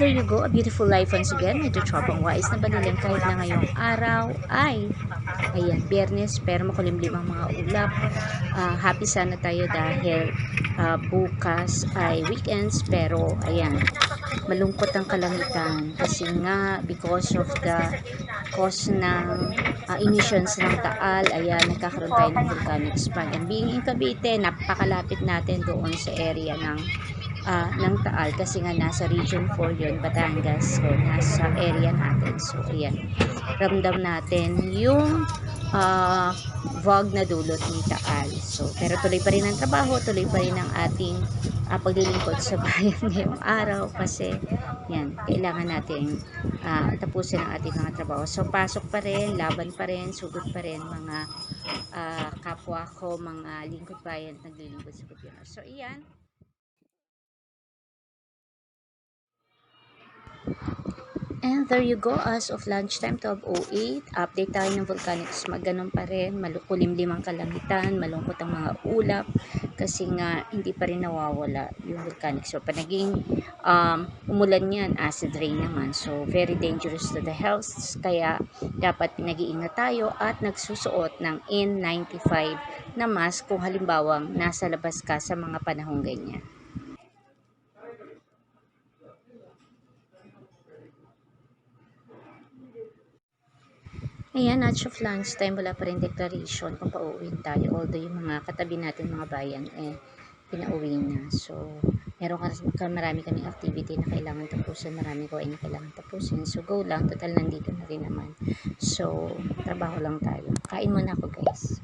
There you go, a beautiful life once again. Medyo tropang wise na banilang kahit na ngayong araw ay, ayan, biyernes, pero makulimlim ang mga ulap. Ah, happy sana tayo dahil ah, bukas ay weekends, pero ayan, malungkot ang kalangitan kasi nga because of the cause ng ah, emissions ng Taal, ayan, nagkakaroon tayo ng volcanic spark. And being in Cavite, napakalapit natin doon sa area ng ah, ng Taal kasi nga nasa region 4 yun, Batangas. So, nasa area natin. So, ayan. Ramdam natin yung ah, vog na dulot ni Taal. So, pero tuloy pa rin ang trabaho, tuloy pa rin ang ating ah, paglilingkod sa bayan ngayong araw kasi yan, kailangan natin ah, tapusin ang ating mga trabaho. So, pasok pa rin, laban pa rin, sugod pa rin mga ah, kapwa ko, mga lingkod bayan at naglilingkod sa gobyerno. So, iyan. And there you go, as of lunchtime, 12.08, update tayo ng volcanic smog. Ganun pa rin, malukulimlim ang kalangitan, malungkot ang mga ulap, kasi nga hindi pa rin nawawala yung volcanic smog. Pag naging um, umulan yan, acid rain naman. So, very dangerous to the health. Kaya, dapat pinag-iingat tayo at nagsusuot ng N95 na mask kung halimbawa nasa labas ka sa mga panahong ganyan. Ayan, at of lunchtime, wala pa rin declaration kung pauwiin tayo. Although yung mga katabi natin mga bayan, eh, pinauwi na. So, meron ka, marami kaming activity na kailangan tapusin, marami ko na kailangan tapusin. So, go lang. Total, nandito na rin naman. So, trabaho lang tayo. Kain muna ako, guys.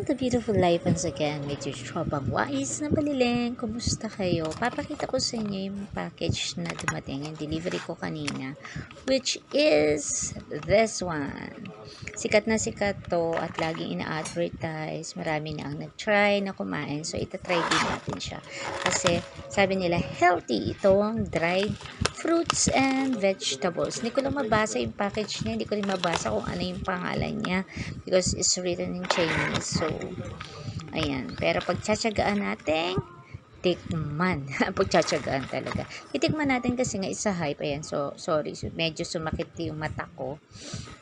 And the beautiful life once again with your tropang wise na baliling. Kumusta kayo? Papakita ko sa inyo yung package na dumating, yung delivery ko kanina, which is this one. Sikat na sikat to at laging ina-advertise. Marami na ang nag-try na kumain. So, itatry din natin siya. Kasi, sabi nila, healthy itong dried fruits and vegetables. Hindi ko lang mabasa yung package niya. Hindi ko rin mabasa kung ano yung pangalan niya because it's written in Chinese. So, ayan. Pero pagtsatsagaan natin, tikman. pagtsatsagaan talaga. Itikman natin kasi nga isa hype. Ayan. So, sorry. So, medyo sumakit yung mata ko.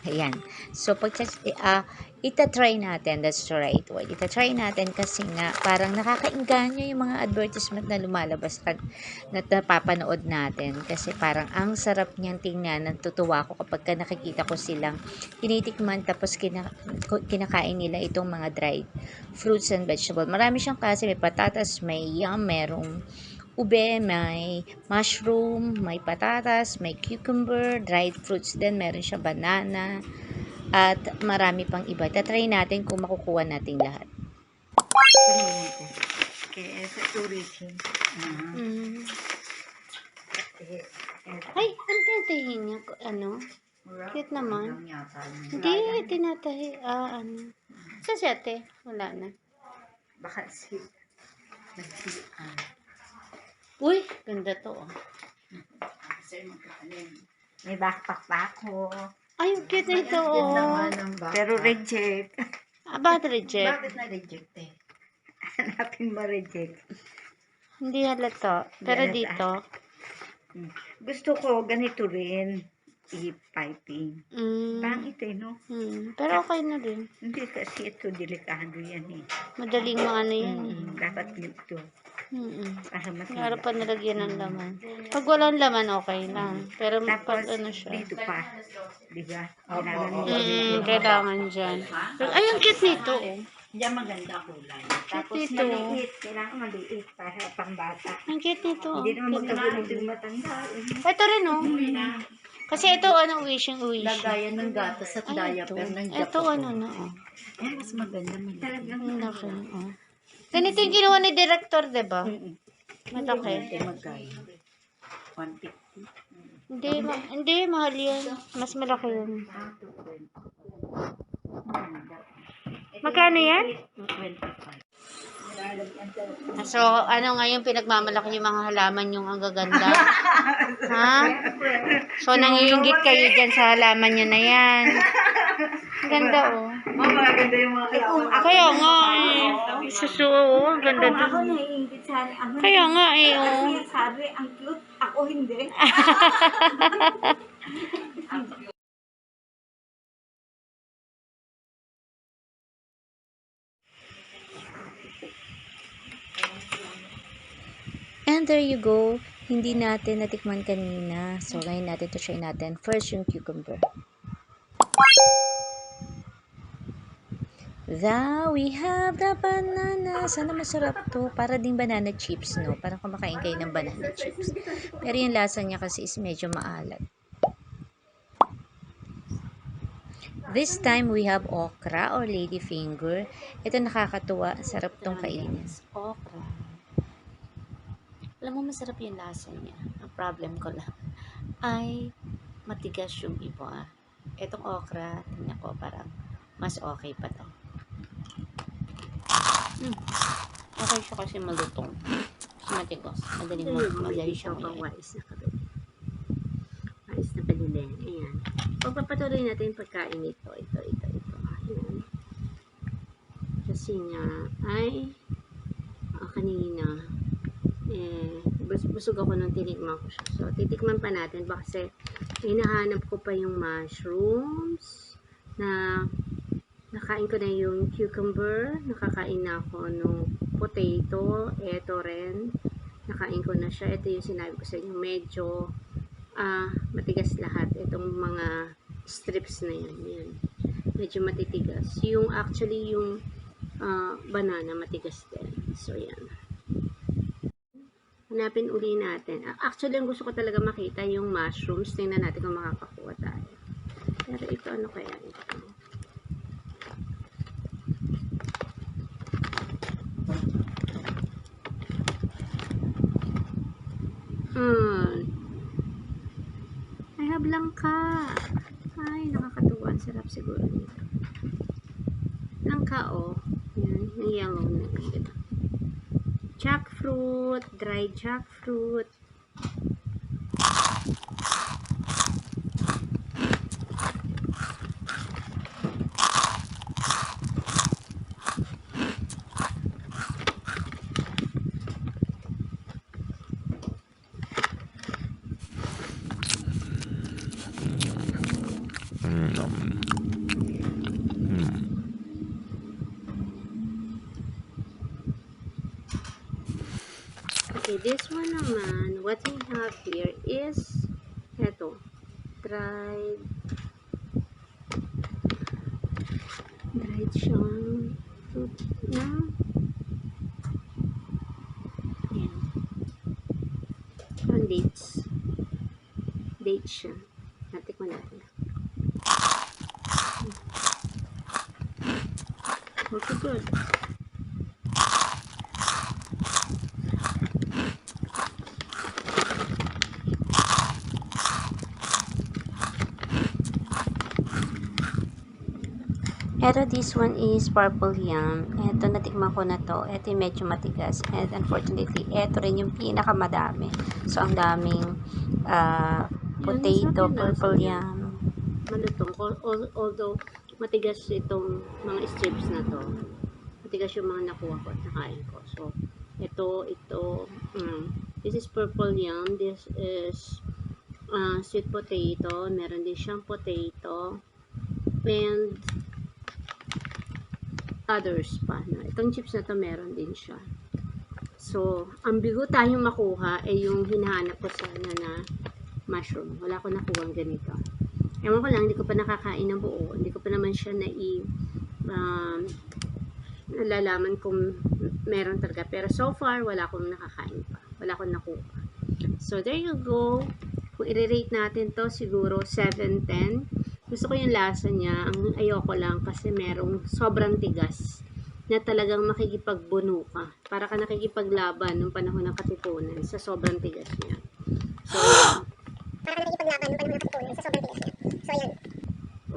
Ayan. So, pag uh, itatry natin. That's the right word. Itatry natin kasi nga parang nakakainganyo yung mga advertisement na lumalabas at na napapanood natin. Kasi parang ang sarap niyang tingnan. Natutuwa ko kapag ka nakikita ko silang tinitikman tapos kina, kinakain nila itong mga dried fruits and vegetable. Marami siyang kasi may patatas, may yam, merong ube, may mushroom, may patatas, may cucumber, dried fruits din, meron siya banana, at marami pang iba. Tatry natin kung makukuha natin lahat. Kaya sa tourism. Mm. Ay, ang tinatahin niya. Ano? Cute naman. Hindi, tinatahi. Ah, ano. Sa siyate, wala na. Baka si... Nagsian. Uy, ganda to. Oh. May backpack pa ako. Ay, ang cute na ito. Yan Oh. naman ang. Pero reject. Ah, bakit reject? Bakit na-reject eh? Hanapin mo reject. Hindi halata. Pero Hindi dito. Hmm. Gusto ko ganito rin. I-piping. Mm, Pangit eh, no? mm, pero okay na rin. Hindi kasi ito delikado yan eh. Madaling maano yan. eh. Mm, dapat ito. Mm-mm. Para Para pa nilagyan ng laman. Pag walang laman, okay lang. Pero pag ano siya. dito pa. Diba? Kailangan mo. Mm, kailangan dyan. Ay, ang cute nito. Oh. Diyan maganda kulay. Tapos dito. maliit. Kailangan maliit para pang bata. Ang cute nito. oh. Hindi naman magkagulog yung matanda. eh. Ito rin, oh. Kasi ito, ano, wishing wish. Lagayan ng gatas at Ay, ito. diaper ng Ito, ano na, oh. Eh, mas maganda. Talagang Ang laki, oh. Ganito yung ginawa ni director, di ba? Mm-mm. Malaki. Hindi magkaya. 150. Hindi, ma- hindi, mahal yan. Mas malaki yun. 220. Magkano yan? 225. So, ano ngayon pinagmamalaki yung mga halaman yung ang gaganda? ha? So, nangiingit kayo dyan sa halaman nyo na yan. Ang Ganda, oh. Oh, magaganda yung mga Eh, ako, Kaya nga eh. Sa show, ang ganda kung ako naiingit sa ako, Kaya nga eh, oh. yung sabi, ang cute, ako hindi. And there you go. Hindi natin natikman kanina. So, ngayon natin to try natin. First, yung cucumber. The, we have the banana. Sana masarap to. Para ding banana chips, no? Parang kumakain kayo ng banana chips. Pero yung lasa niya kasi is medyo maalat. This time, we have okra or ladyfinger. Ito nakakatuwa. Sarap tong kainin. Okra. Alam mo, masarap yung lasa niya. Ang problem ko lang ay matigas yung iba. Itong okra, tingnan ko, parang mas okay pa to. Hmm. Okay siya kasi malutong. Kasi matigas. Madali mo, madali siya ngayon. wais na kabili. Wais na palilen. Ayan. Pagpapatuloy natin yung pagkain ito. Ito, ito, ito. Ayan. Kasi nga, ay, ah, kanina, eh, bus- busog ako nung tinikman ko siya. So, titikman pa natin. Kasi, hinahanap ko pa yung mushrooms na nakain ko na yung cucumber, nakakain na ako nung potato, eto rin, nakain ko na siya. Ito yung sinabi ko sa inyo, medyo ah matigas lahat. Itong mga strips na yan, yan. Medyo matitigas. Yung actually yung ah, banana matigas din. So yan. Hanapin uli natin. Ah, Actually, ang gusto ko talaga makita yung mushrooms. Tingnan natin kung makakakuha tayo. Pero ito, ano kaya ito? Hmm. I have langka. Ay, nakakatuwa. Ang sarap siguro nito. Langka, oh. Yan, yellow na. Ito. Jackfruit, dried jackfruit. Okay, this one naman, what we have here is, eto, dried, dried siyang fruit na, yan, parang dates, dates siya, natikman natin. Okay, good. Pero this one is purple yam. Ito, natikman ko na to. Ito yung medyo matigas. And unfortunately, ito rin yung pinakamadami. So, ang daming ah, potato, purple yam. malutong. Al- al- Although, matigas itong mga strips na to. Matigas yung mga nakuha ko at nakain ko. So, ito, ito, mm, this is purple yam. This is uh, sweet potato. Meron din siyang potato. And, others pa. No? Itong chips na to, meron din siya. So, ang bigo tayong makuha ay yung hinahanap ko sana na mushroom. Wala ko nakuha ganito. Ewan ko lang, hindi ko pa nakakain ng buo. Hindi ko pa naman siya na i um, nalalaman kung meron talaga. Pero so far, wala akong nakakain pa. Wala akong nakuha. So, there you go. Kung i-rate natin to, siguro 7-10. Gusto ko yung lasa niya. Ang ayoko lang kasi merong sobrang tigas na talagang makikipagbuno ka. Para ka nakikipaglaban nung panahon ng katipunan sa sobrang tigas niya. So,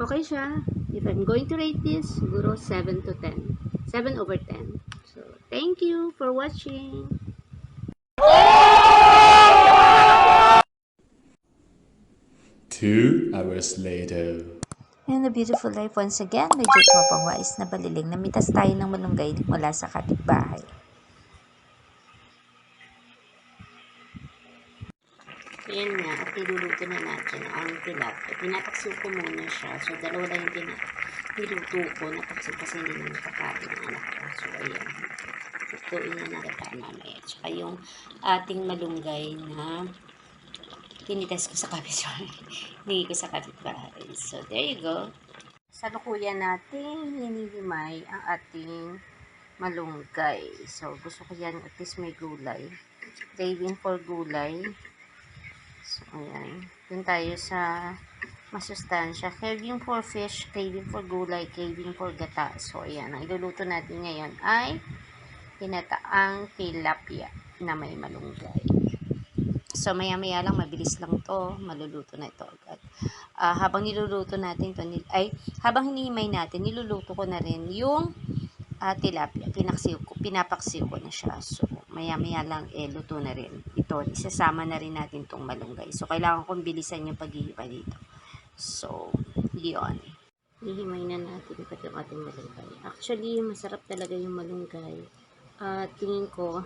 okay siya. If I'm going to rate this, siguro 7 to 10. 7 over 10. So, thank you for watching. Two hours later. And a beautiful life once again, medyo tropang wais na baliling. Namitas tayo ng malunggay mula sa kapitbahay. Ayan nga, at niluluto na natin ang tilapia. Pinapaksiw ko muna siya. So, dalawa lang yung pina- niluto ko. Napaksiw kasi hindi na nakakain ng anak ko. So, ayan. Lutuin na natin mamaya. Tsaka yung ating malunggay na tinites ko sa kapitbahay. Hindi ko sa kapitbahay. So, there you go. Sa lukuyan natin, hinihimay ang ating malunggay. So, gusto ko yan at least may gulay. Craving for gulay. So, ayan. Dun tayo sa masustansya. Craving for fish, craving for gulay, craving for gata. So, ayan. Ang iluluto natin ngayon ay tinataang tilapia na may malunggay. So, maya-maya lang, mabilis lang to. Maluluto na ito agad. Ah, habang niluluto natin to, nil- ay, habang hinihimay natin, niluluto ko na rin yung ah, tilapia. Pinaksiw ko, pinapaksiw ko na siya. So, maya-maya lang, eh, luto na rin. Ito, isasama na rin natin tong malunggay. So, kailangan kong bilisan yung paghihipa dito. So, yun. Hihimay na natin pati yung ating malunggay. Actually, masarap talaga yung malunggay. At tingin ko,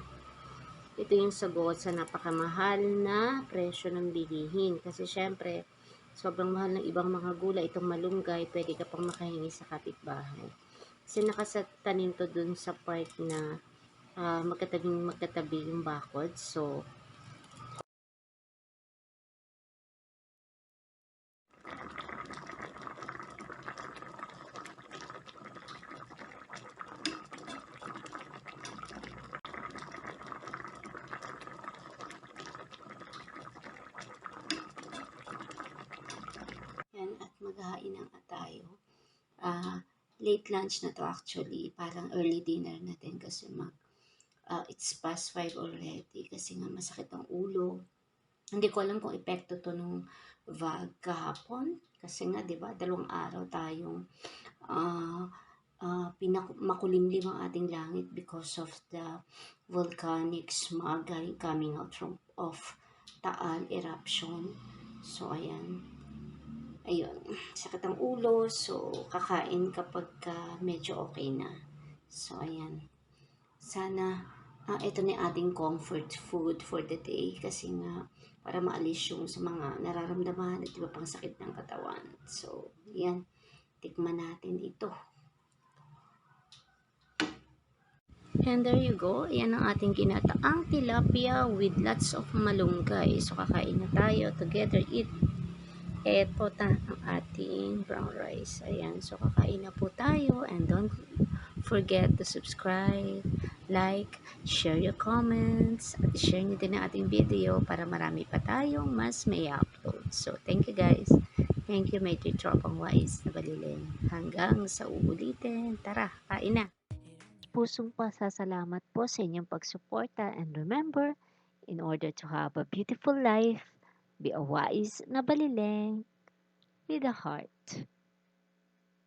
ito yung sagot sa napakamahal na presyo ng bilihin. Kasi syempre, sobrang mahal ng ibang mga gulay. Itong malunggay, pwede ka pang makahingi sa kapitbahay. Kasi nakasatanim to dun sa part na ah, magkatabing magkatabi yung bakod. So, yan maghahain na tayo. Ah, late lunch na to actually. Parang early dinner natin kasi mag ah, it's past 5 already kasi nga masakit ang ulo. Hindi ko alam kung epekto to nung VAG kahapon. Kasi nga, di ba, dalawang araw tayong ah, pinak- makulimlim ang ating langit because of the volcanic smog coming out from of Taal eruption. So, ayan. Ayun. Sakit ang ulo. So, kakain kapag ka medyo okay na. So, ayan. Sana, ah, ito na ating comfort food for the day. Kasi nga, para maalis yung sa mga nararamdaman at iba pang sakit ng katawan. So, yan. Tikman natin ito. And there you go. Ayan ang ating ginataang tilapia with lots of malunggay. So, kakain na tayo. Together, eat. Eto na ang ating brown rice. Ayan. So, kakain na po tayo. And don't forget to subscribe, like, share your comments, at share nyo din ang ating video para marami pa tayong mas may upload. So, thank you guys. Thank you, dear tropang wise na baliling. Hanggang sa uulitin. Tara, kain na. Pusong pasasalamat po sa inyong pagsuporta and remember, in order to have a beautiful life, be a wise na baliling with a heart.